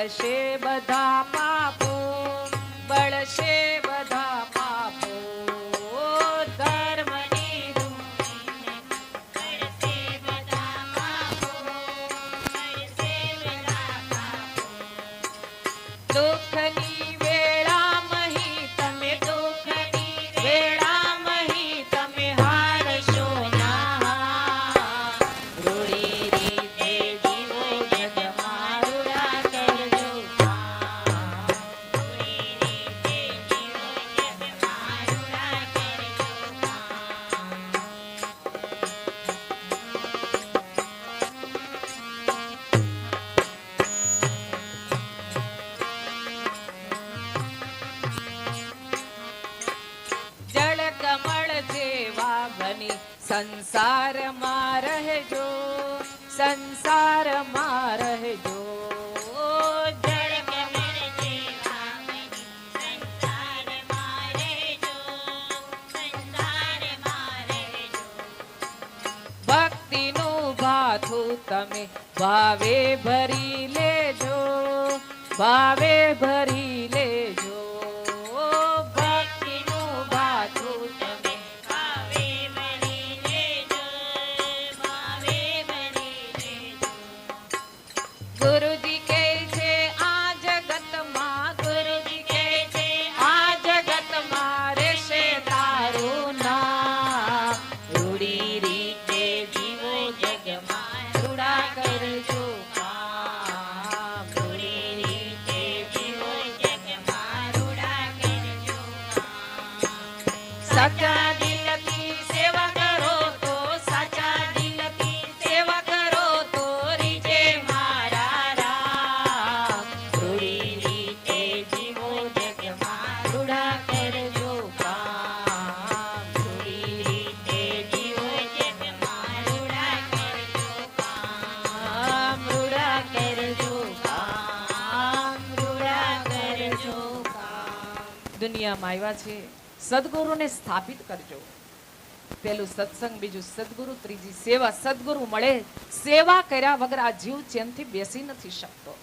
બળશે બધા પાપો બળશે ભક્તિનું તમે ભાવે ભરી લેજો ભાવે ભરી દુનિયામાં આવ્યા છે, સદગુરુને સ્થાપિત કરજો. પેલું સત્સંગ, બીજું સદગુરુ, ત્રીજી સેવા. સદગુરુ મળે, સેવા કર્યા વગર આ જીવ ચેનથી બેસી નથી શકતો.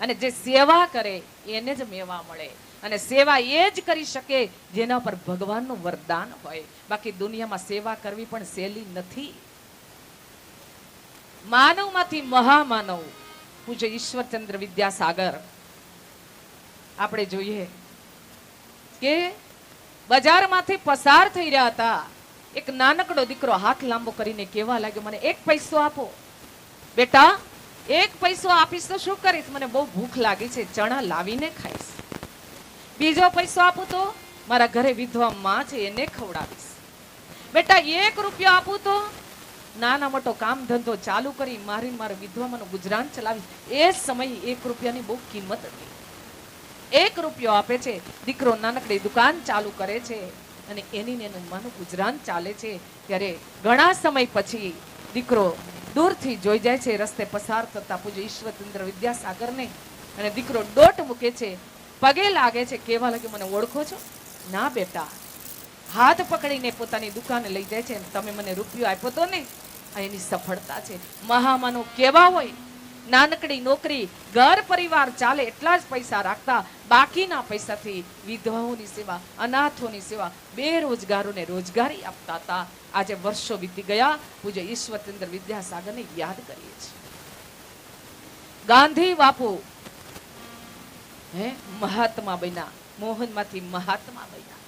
અને જે સેવા કરે, એને જ મેવા મળે. અને સેવા એ જ કરી શકે જેના પર ભગવાનનું વરદાન હોય. બાકી દુનિયામાં સેવા કરવી પણ સહેલી નથી. માનવમાંથી મહામાનવ, પૂજ્ય ઈશ્વરચંદ્ર વિદ્યાસાગર. આપણે જોઈએ કે બજારમાંથી પસાર થઈ રહ્યા હતા. એક નાનકડો દીકરો હાથ લાંબો કરીને કહેવા લાગ્યો, મને એક પૈસો આપો. બેટા, એક પૈસો આપીશ તો શું કરીશ? મને બહુ ભૂખ લાગી છે, ચણા લાવીને ખાઈશ. બીજો પૈસો આપું તો મારા ઘરે વિધવા માં છે, એને ખવડાવીશ. બેટા, એક રૂપિયો આપું તો નાના મોટો કામ ધંધો ચાલુ કરી મારી મારા વિધવામાં ગુજરાન ચલાવીશ. એ સમયે એક રૂપિયાની બહુ કિંમત હતી. એક રૂપિયો આપે છે. દીકરો નાનકડી દુકાન ચાલુ કરે છે અને એની ને માનું ગુજરાન ચાલે છે. ત્યારે ઘણા સમય પછી દીકરો દૂરથી જોઈ જાય છે, રસ્તે પસાર થતા પૂજ્ય ઈશ્વરચંદ્ર વિદ્યાસાગરને. અને દીકરો દોટ મૂકે છે. પગે લાગે છે. કેવા લાગે મને ઓળખો છો? ના, બેટા. હાથ પકડીને પોતાની દુકાને લઈ જાય છે. તમે મને રૂપિયો આપ્યો તો ને? એની સફળતા છે. મહામાનો કેવા હોય નાનકડી નોકરી, ઘર પરિવાર ચાલે એટલા જ પૈસા રાખતા બાકીના પૈસાથી વિધવાઓની સેવા, અનાથોની સેવા, બેરોજગારોને રોજગારી આપતા હતા. આજે વર્ષો વીતી ગયા. પૂજ્ય ઈશ્વરચંદ્ર વિદ્યાસાગરને યાદ કરીએ છીએ. ગાંધી બાપુ, હે, મહાત્મા બન્યા. મોહનમાંથી મહાત્મા બન્યા?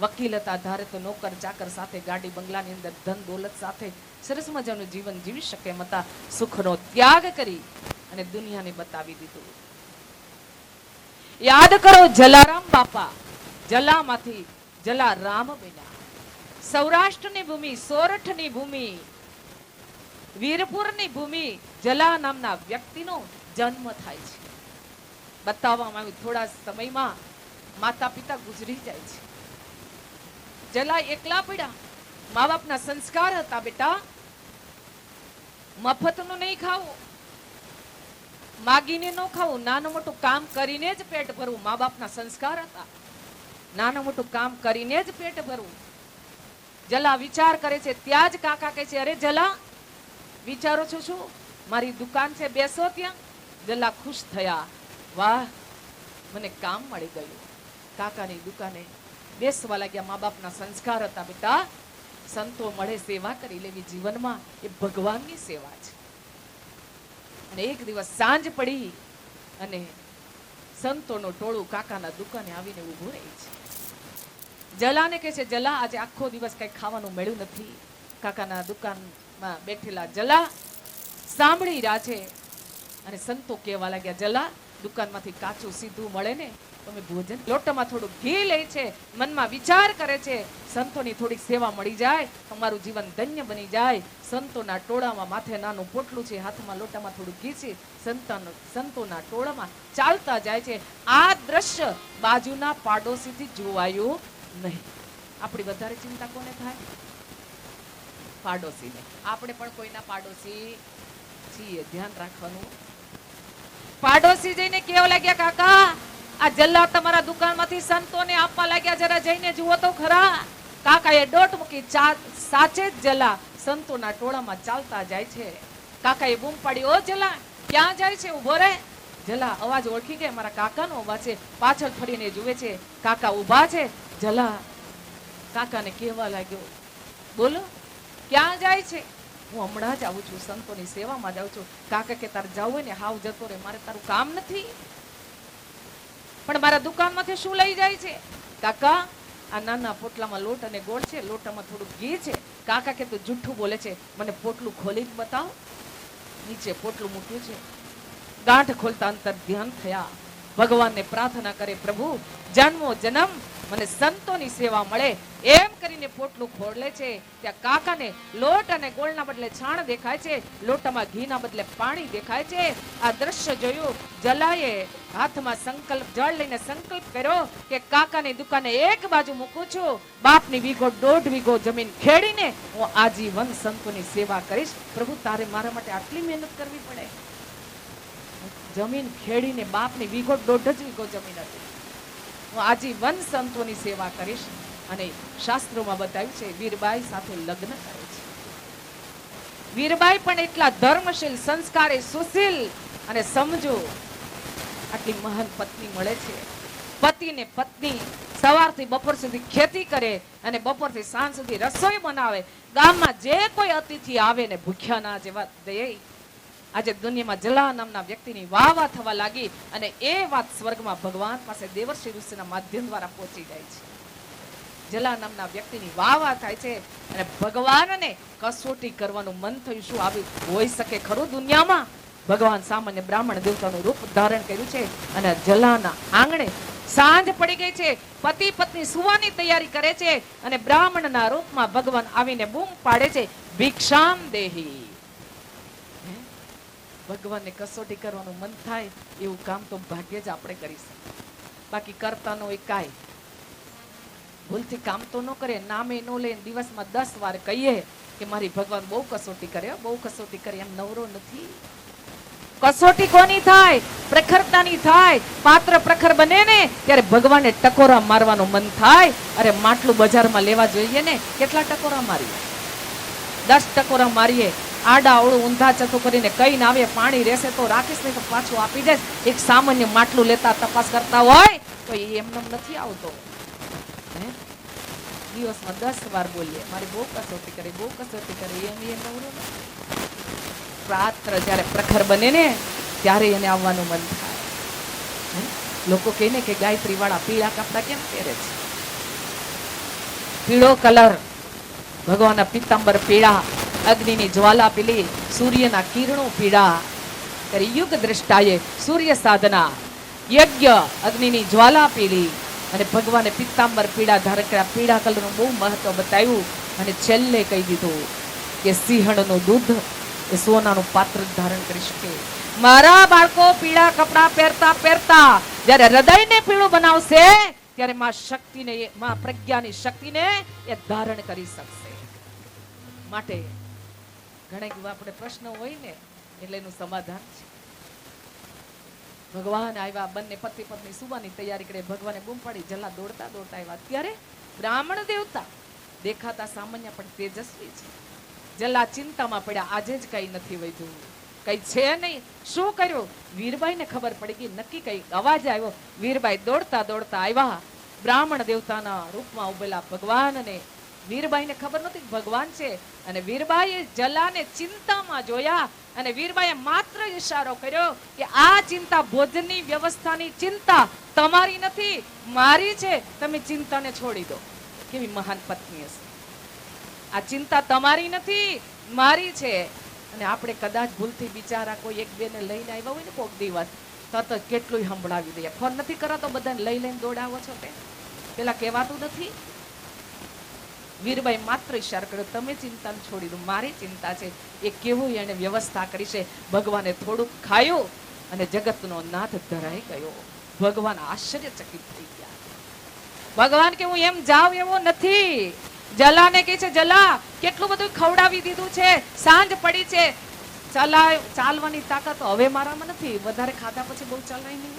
વકીલ હતા, ધારે તો નોકર ચાકર સાથે, ગાડી બંગલાની અંદર ધન દોલત સાથે સરસ મજાનું જીવન જીવી શકે એમ હતા. સુખનો ત્યાગ કરી અને દુનિયાને બતાવી દીધું. યાદ કરો જલારામ બાપા. જલામાંથી જલારામ બન્યા. સૌરાષ્ટ્રની ભૂમિ, સોરઠની ભૂમિ, વીરપુરની ભૂમિ જલા નામના વ્યક્તિનો જન્મ થાય છે. બતાવવામાં આવ્યું, થોડા સમયમાં માતા પિતા ગુજરી જાય છે. જલા એકલા પડ્યા. મા બાપના સંસ્કાર હતા બેટા. મફતનું નહીં ખાવું. માગીને ન ખાવું. નાનું મોટું કામ કરીને જ પેટ ભરવું. મા બાપના સંસ્કાર હતા. નાનું મોટું કામ કરીને જ પેટ ભરવું. જલા વિચાર કરે છે. ત્યાં જ કાકા કહે છે, અરે જલા, વિચારો છો શું? મારી દુકાન છે, બેસો ત્યાં. જલા ખુશ થયા. વાહ, મને કામ મળી ગયું. કાકાની દુકાને બેસવા લાગ્યા મા બાપના સંસ્કાર હતા, બેટા સંતો મળે સેવા કરી લેવી. જીવનમાં એ ભગવાનની સેવા છે. અને એક દિવસ સાંજ પડી અને સંતોનો ટોળું કાકાના દુકાને આવીને ઊભું રહે છે. જલાને કહે છે, જલા, આજે આખો દિવસ કંઈ ખાવાનું મળ્યું નથી. કાકાના દુકાનમાં બેઠેલા જલા સાંભળી રહ્યા છે અને સંતો કહેવા લાગ્યા, જલા, દુકાનમાંથી કાચું સીધું મળે ને તમે ભોજન લોટામાં થોડું ઘી લે છે, મનમાં વિચાર કરે છે, સંતોની થોડીક સેવા મળી જાય તમારું જીવન ધન્ય બની જાય, સંતોના ટોળામાં માથે નાનું પોટલું છે, હાથમાં લોટામાં થોડું ઘી છે, સંતાન, સંતોના ટોળામાં ચાલતા જાય છે. આ દ્રશ્ય બાજુના પાડોશીથી જોવાયું નહીં. આપણી વધારે ચિંતા કોને થાય? પાડોશીને. આપણે પણ કોઈના પાડોશી છીએ, ધ્યાન રાખવાનું. પાડોશી જઈને કેવા લાગ્યા કાકા? આ જલ્લા તમારા દુકાનમાંથી સંતોને આપવા લાગ્યા. જરા જઈને જુઓ તો ખરા. કાકાએ દોટ મૂકી સાચે જ જલા સંતોના ટોળામાં ચાલતા જાય છે. કાકાએ બૂમ પાડી, ઓ જલા ક્યાં જાય છે? ઊભો રે જલા અવાજ ઓળખી ગયા. મારા કાકાનો અવાજ છે. પાછળ ફરીને જુએ છે, કાકા ઊભા છે. જલા કાકાને કહેવા લાગ્યો, બોલો, ક્યાં જાય છે? હું હમણાં જ આવું છું. સંતોની સેવામાં જાઉં છું. કાકા કે, તારે જવું હોય ને, હાવ જતો રે મારે તારું કામ નથી. પણ મારા દુકાનમાંથી શું લઈ જાય છે? કાકા, આ નાના પોટલામાં લોટ અને ગોળ છે. લોટામાં થોડું ઘી છે. કાકા કે તું જુઠ્ઠું બોલે છે. મને પોટલું ખોલી બતાવ. નીચે પોટલું મૂક્યું છે. ગાંઠ ખોલતા અંતર ધ્યાન થયા. ભગવાનને પ્રાર્થના કરે, પ્રભુ, જન્મો જન્મ, મને સંતોની સેવા મળે. એમ કરીને પોટલું ખોડલે છે. ત્યાં કાકાને લોટ અને ગોળના બદલે છાણ દેખાય છે. લોટામાં ઘીના બદલે પાણી દેખાય છે. આ દ્રશ્ય જોયું. જલાએ હાથમાં સંકલ્પ, જળ લઈને સંકલ્પ કર્યો કે, કાકાની દુકાને એક બાજુ મૂકું છું. બાપની વીઘો, દોઢ વીઘો જમીન ખેડીને હું આજીવન સંતોની સેવા કરીશ. પ્રભુ, તારે મારા માટે આટલી મહેનત કરવી પડે. જમીન ખેડીને બાપની વીઘો દોઢ જ વીઘો જમીન હતી હું આજીવન સંતોની સેવા કરીશ અને શાસ્ત્રોમાં બતાવ્યું છે, વીરબાઈ સાથે લગ્ન કરે છે. વીરબાઈ પણ એટલા ધર્મશીલ, સંસ્કારે સુશીલ અને સમજો આટલી મહાન પત્ની મળે છે. પતિને પત્ની સવારથી બપોર સુધી ખેતી કરે અને બપોરથી સાંજ સુધી રસોઈ બનાવે. ગામમાં જે કોઈ અતિથિ આવે ને ભૂખ્યા ના જેવા દે આજે દુનિયામાં જલા નામના વ્યક્તિની વાહ વાહ થવા લાગી અને એ વાત સ્વર્ગમાં ભગવાન પાસે દેવર્ષિ ઋષિના માધ્યમ દ્વારા પહોંચી જાય છે. જલા નામના વ્યક્તિની વાહ વાહ થાય છે અને ભગવાનને કસોટી કરવાનું મન થયું શું આવી હોઈ શકે ખરું દુનિયામાં? ભગવાન સામાન્ય બ્રાહ્મણ દેવતાનું રૂપ ધારણ કર્યું છે અને જલાના આંગણે સાંજ પડી ગઈ છે. પતિ પત્ની સુવાની તૈયારી કરે છે અને બ્રાહ્મણના રૂપમાં ભગવાન આવીને બૂમ પાડે છે. ભિક્ષામ દેહી? ભગવાનને કસોટી કરવાનું મન થાય, એવું કામ તો ભાગ્ય જ આપણે કરી શકીએ. બાકી કરતાનો એ કાંઈ. ભૂલથી કામ તો ન કરે નામે ન લે દિવસમાં દસ વાર કહીએ કે મારી ભગવાન બહુ કસોટી કરે, બહુ કસોટી કરે, એમ નવરો નથી. કસોટી કોની થાય? પ્રખરતાની થાય. પાત્ર પ્રખર બને ને, ત્યારે ભગવાનને ટકોરા મારવાનું મન થાય. અરે માટલું બજારમાં લેવા જોઈએ ને, કેટલા ટકોરા મારીએ? દસ ટકોરા મારીએ આડા અવળું ઊંધા ચથું કરીને કઈ ના આવે પાણી રહેશે તો રાખીશ નહીં તો પાછું આપી દેશ એક સામાન્ય માટલું લેતા તપાસ કરતા હોય તો એ એમને નથી આવતો? દિવસમાં દસ વાર બોલીએ. મારી બહુ કસોટી કરી, બહુ કસોટી કરી. એમ એ નવરો રાત્ર જ્યારે પ્રખર બને ને ત્યારે એને આવવાનું મન થાય? લોકો કહે ને કે ગાયત્રીવાળા પીળા કપડાં કેમ પહેરે છે? પીળો કલર. ભગવાનના પિત્તાંબર પીળા. અગ્નિની જ્વાલા પીલી સૂર્યના કિરણો પીડા કરી યુગ દ્રષ્ટાએ સૂર્ય સાધના, યજ્ઞ અગ્નિની જ્વાલા પીલી અને ભગવાને પિત્તાંબર પીળા ધારણ કર્યા પીળા કલરનું બહુ મહત્વ બતાવ્યું અને છેલ્લે કહી દીધું કે સિંહણનું દૂધ એ સોનાનું પાત્ર ધારણ કરી શકે. મારા બાળકો પીળા કપડાં પહેરતા પહેરતા જ્યારે હૃદયને પીળું બનાવશે, ત્યારે માં શક્તિને માં પ્રજ્ઞાની શક્તિને એ ધારણ કરી શકશે. માટે ઘણી આપણે પ્રશ્ન હોય ને, એટલે એનું સમાધાન છે. ભગવાન આવ્યા, બંને પતિ પત્ની સુવાની તૈયારી કરે, ભગવાને બૂમ પાડી જલ્લા દોડતા દોડતા આવ્યા. ત્યારે બ્રાહ્મણ દેવતા દેખાતા સામાન્ય પણ તેજસ્વી છે. જલ્લા ચિંતામાં પડ્યા, આજે જ કઈ નથી વધ્યું. કઈ છે નહીં. શું કર્યું? વીરબાઈને ખબર પડી ગઈ, નક્કી કઈ અવાજ આવ્યો. વીરબાઈ દોડતા દોડતા આવ્યા. બ્રાહ્મણ દેવતાના રૂપમાં ઉભેલા ભગવાનને વીરબાઈને ખબર નહોતી ભગવાન છે. અને વીરબાઈએ જલાને ચિંતામાં જોયા અને વીરબાઈએ માત્ર ઈશારો કર્યો કે આ ચિંતા ભોજનની વ્યવસ્થાની ચિંતા તમારી નથી, મારી છે. તમે ચિંતાને છોડી દો. કેવી મહાન પત્ની હશે. આ ચિંતા તમારી નથી, મારી છે. અને આપણે કદાચ ભૂલથી બિચારા કોઈ એક બેને લઈને આવ્યા હોય ને કોક દિવસ, તરત કેટલું સંભળાવી દઈએ. ફોન નથી કરાતો, બધાને લઈ લઈને દોડાવો છો તે પેલા કહેવાતું નથી. વીરબાઈ માત્ર ઈશાર કર્યો. તમે ચિંતાને છોડી દો. મારી ચિંતા છે એ કેવું એને વ્યવસ્થા કરી છે. ભગવાને થોડુંક ખાયું અને જગતનો નાથ ધરાઈ ગયો. ભગવાન આશ્ચર્યચકિત થઈ ગયા. ભગવાન કે હું એમ જાઉં એવો નથી. જલાને કહે છે, જલા, કેટલું બધું ખવડાવી દીધું છે? સાંજ પડી છે. ચલાય, ચાલવાની તાકાત હવે મારામાં નથી. વધારે ખાધા પછી બહુ ચલાય નહીં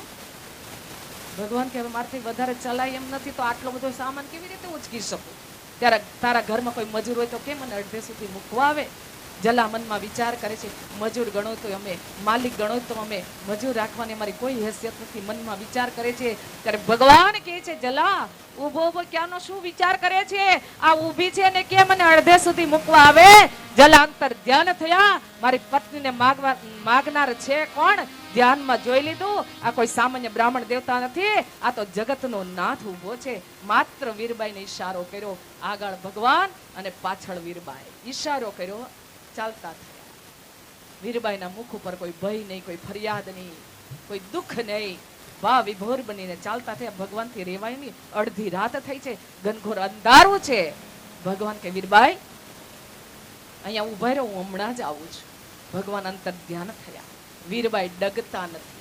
ભગવાન કે હવે મારાથી વધારે ચલાય એમ નથી તો આટલો બધો સામાન કેવી રીતે ઉચકી શકું? ત્યારે તારા ઘરમાં કોઈ મજૂર હોય તો કેમ મને અડધે સુધી મૂકવા આવે? જલા મનમાં વિચાર કરે છે, મજૂર ગણો તો અમે, માલિક ગણો તો અમે. મજૂર રાખવાની અમારી કોઈ હેસિયત નથી. મનમાં વિચાર કરે છે, ત્યારે ભગવાન કહે છે જલા ઊભો ઊભો, ક્યાંનો શું વિચાર કરે છે? આ ઊભી છે ને કે મને અડધે સુધી મૂકવા આવે? જલા અંતર ધ્યાન થયા. મારી પત્નીને માગવા, માગનાર છે કોણ? ધ્યાનમાં જોઈ લીધું? આ કોઈ સામાન્ય બ્રાહ્મણ દેવતા નથી. આ તો જગતનો નાથ ઊભો છે. માત્ર વીરબાઈને ઈશારો કર્યો. આગળ ભગવાન અને પાછળ વીરબાઈ. ઈશારો કર્યો. ચાલતા થયા. વીરબાઈના મુખ ઉપર કોઈ ભય નહીં, કોઈ ફરિયાદ નહીં, કોઈ દુઃખ નહીં. વા વિભોર બનીને ચાલતા થયા. ભગવાનથી રેવાય નહીં. અડધી રાત થઈ છે. ઘનઘોર અંધારું છે. ભગવાન કે, વીરબાઈ, અહીંયા ઊભા રહ્યો હું હમણાં જ આવું છું. ભગવાન અંતર ધ્યાન થયા. વીરબાઈ ડગતા નથી.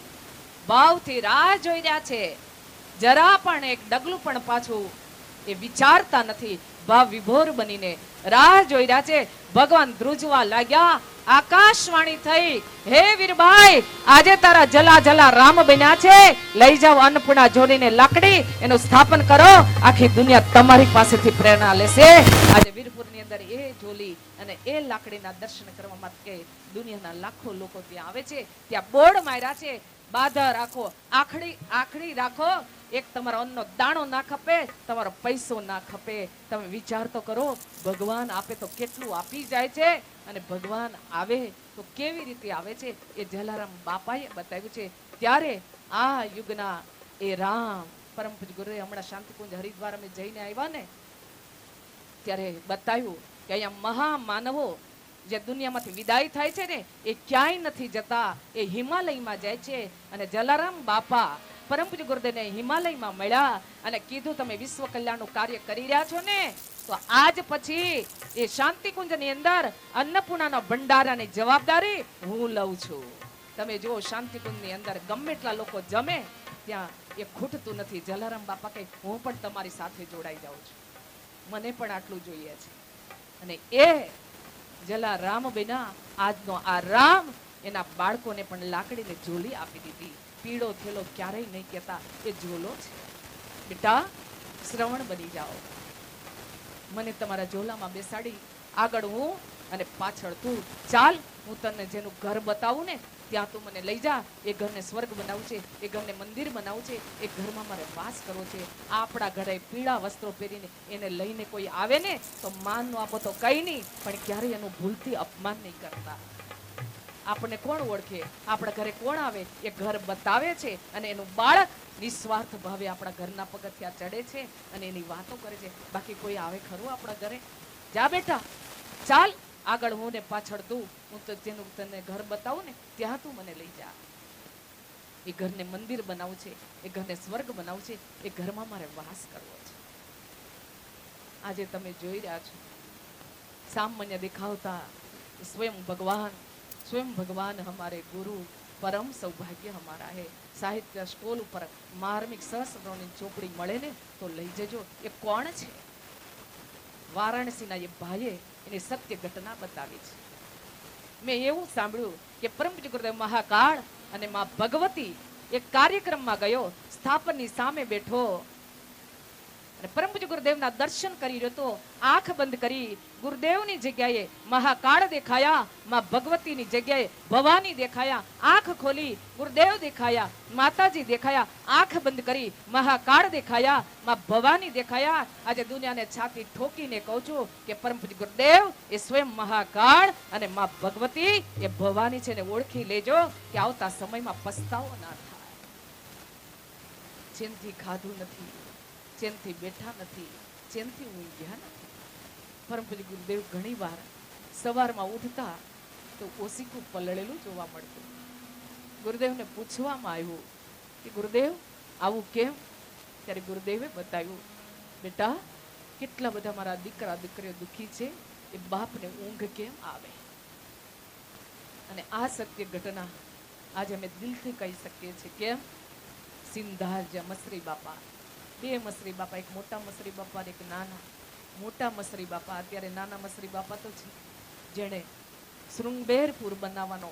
ભાવથી રાહ જોઈ રહ્યા છે. જરા પણ એક ડગલું પણ પાછું એ વિચારતા નથી. ભાવ વિભોર બનીને રાહ જોઈ રહ્યા છે. ભગવાન ધ્રુજવા લાગ્યા. આકાશવાણી થઈ. હે વીરભાઈ આજે તારા જલા જલા રામ બન્યા છે. લઈ જાઓ અન્નપૂર્ણા જોડીને લાકડી. એનું સ્થાપન કરો. આખી દુનિયા તમારી પાસેથી પ્રેરણા લેશે. આજે વીરપુરની અંદર એ જોલી અને એ લાકડીના દર્શન કરવા માટે દુનિયાના લાખો લોકો ત્યાં આવે છે. ત્યાં બોર્ડ માર્યા છે. બાધા રાખો, આખડી આખડી રાખો. એક તમારો અન્નનો દાણો ના ખપે, તમારો પૈસો ના ખપે. તમે વિચાર તો કરો, ભગવાન આપે તો કેટલું આપી જાય છે અને ભગવાન આવે તો કેવી રીતે આવે છે એ જલારામ બાપાએ બતાવ્યું છે. ત્યારે આ યુગના એ રામ પરમ ગુરુએ હમણાં શાંતિકુંજ હરિદ્વાર અમે જઈને આવ્યા ને, ત્યારે બતાવ્યું કે અહીંયા મહામાનવો જે દુનિયામાંથી વિદાય થાય છે ને, એ ક્યાંય નથી જતા. એ હિમાલયમાં જાય છે અને જલારામ બાપા પરમ પૂજ્ય ગુરુદેવને હિમાલયમાં મળ્યા અને કીધું, તમે વિશ્વ કલ્યાણનું કાર્ય કરી રહ્યા છો ને, તો આજ પછી એ શાંતિકુંજની અંદર અન્નપૂર્ણાનો ભંડારાની જવાબદારી હું લઉં છું. તમે જુઓ, શાંતિકુંજની અંદર ગમે એટલા લોકો જમે, ત્યાં એ ખૂટતું નથી. જલારામ બાપા કે હું પણ તમારી સાથે જોડાઈ જાઉં છું. મને પણ આટલું જોઈએ છે. અને એ જલા રામ બેના આજનો આ રામ એના બાળકોને પણ લાકડીને ઝોલી આપી દીધી. પીળો થેલો ક્યારેય નહીં કહેતા એ ઝોલો છે. બેટા, શ્રવણ બની જાઓ. મને તમારા ઝોલામાં બેસાડી આગળ હું અને પાછળ તું ચાલ. હું તને જેનું ઘર બતાવું ને ત્યાં તું મને લઈ જા. એ ઘરને સ્વર્ગ બનાવવું એ ઘરને મંદિર બનાવવું છે, એ ઘરમાં મારે વાસ કરવો છે. આપણા ઘરે પીળા વસ્ત્રો પહેરીને એને લઈને કોઈ આવે ને, તો માનનો આપો તો કઈ નહીં, પણ ક્યારેય એનું ભૂલથી અપમાન નહીં કરતા. આપણને કોણ ઓળખે? આપણા ઘરે કોણ આવે? એ ઘર બતાવે છે અને એનું બાળક નિસ્વાર્થ ભાવે આપણા ઘરના પગથિયા ચડે છે અને એની વાતો કરે છે. બાકી કોઈ આવે ખરું આપણા ઘરે? જા બેટા, ચાલ. આગળ હું ને પાછળ તું, હું તો જેનું તને ઘર બતાવું ને, ત્યાં તું મને લઈ જા. એ ઘરને મંદિર બનાવું છે, એ ઘરને સ્વર્ગ બનાવું છે, એ ઘરમાં મારે વાસ કરવો છે. આજે તમે જોઈ રહ્યા છો. સામાન્ય દેખાવતા સ્વયં ભગવાન સ્વયં ભગવાન હમારે ગુરુ પરમ સૌભાગ્ય અમારા હે. સાહિત્ય સ્ટોલ ઉપર માર્મિક સહસ્ત્રોની ચોપડી મળે ને, તો લઈ જજો. એ કોણ છે? વારાણસીના એ ભાઈએ એની સત્ય ઘટના બતાવી છે. મેં એવું સાંભળ્યું કે પરમ ગુરુદેવ મહાકાળ અને મા ભગવતી એક કાર્યક્રમમાં ગયો, સ્થાપનની સામે બેઠો. અને પરમ ગુરુદેવના દર્શન કરી રહ્યો તો આંખ બંધ કરી ગુરુદેવની જગ્યાએ મહાકાળ દેખાયા, માં ભગવતીની જગ્યાએ ભવાની દેખાયા, આંખ ખોલી ગુરુદેવ દેખાયા, માતાજી દેખાયા, આંખ બંધ કરી મહાકાળ દેખાયા, માં ભવાની દેખાયા. આજે દુનિયાને છાતી ઠોકીને કહું છું કે પરમ પૂજ્ય ગુરુદેવ, એ સ્વયં મહાકાળ અને માં ભગવતી એ ભવાની છે ને ઓળખી લેજો કે આવતા સમયમાં પસ્તાવો ના થાય. ચેનથી ખાધું નથી. ચેનથી બેઠા નથી ચેનથી ઊંઘ્યા નથી. પરમ ગુરુદેવ ઘણી વાર સવારમાં ઉઠતા તો ઓસીકું પલળેલું જોવા મળતું. ગુરુદેવને પૂછવામાં આવ્યું કે ગુરુદેવ, આવું કેમ? ત્યારે ગુરુદેવે બતાવ્યું, બેટા, કેટલા બધા મારા દીકરા, દીકરીઓ દુઃખી છે, એ બાપને ઊંઘ કેમ આવે? અને આ સત્ય ઘટના આજે અમે દિલથી કહી શકીએ છીએ. કેમ? સિંધાર જ્યાં મસરી બાપા. બે મસરી બાપા, એક મોટા મસરી બાપા એક નાના. મોટા મસરી બાપા, અત્યારે નાના મસરી બાપા તો છે. જેણે શૃંગબેરપુર બનાવવાનો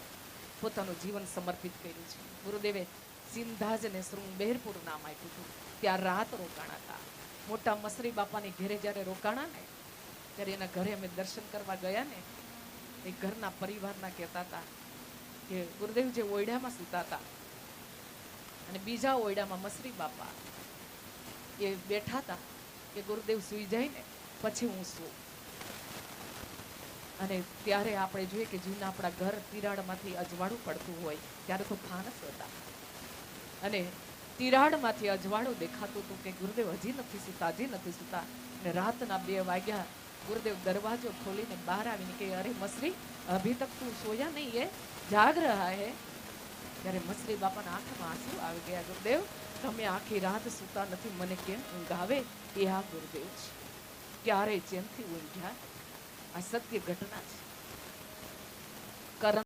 પોતાનું જીવન સમર્પિત કર્યું છે. ગુરુદેવે સિંધાજને શૃંગબેરપુર નામ આપ્યું હતું. ત્યાં રાત રોકાણા હતા. મોટા મસરી બાપાની ઘેરે જ્યારે રોકાણા ને, ત્યારે એના ઘરે અમે દર્શન કરવા ગયા ને, એ ઘરના પરિવારના કહેતા હતા કે ગુરુદેવ જે ઓયડામાં સૂતા હતા. અને બીજા ઓયડામાં મસરી બાપા એ બેઠા હતા કે ગુરુદેવ સૂઈ જાય ને પછી હું સૂ. અને ત્યારે આપણે જોઈએ કે જૂના આપણા ઘર તિરાડમાંથી અજવાળું પડતું હોય, ત્યારે તો ફાનસ હતા. અને તિરાડમાંથી અજવાળું દેખાતું હતું કે ગુરુદેવ હજી નથી સૂતા, હજી નથી સૂતા. અને રાતના બે વાગ્યા ગુરુદેવ દરવાજો ખોલીને બહાર આવીને કે અરે મસરી, અભી તક તું સોયા નહીં એ જાગ રહા હે? ત્યારે મસરી બાપાના આંખમાં આંસુ આવી ગયા. ગુરુદેવ તમે આખી રાત સૂતા નથી, મને કેમ ઊંઘ એ આ ગુરુદેવ છે. ક્યારે જેમથી ઊંઘ્યા આ સત્ય ઘટના છે.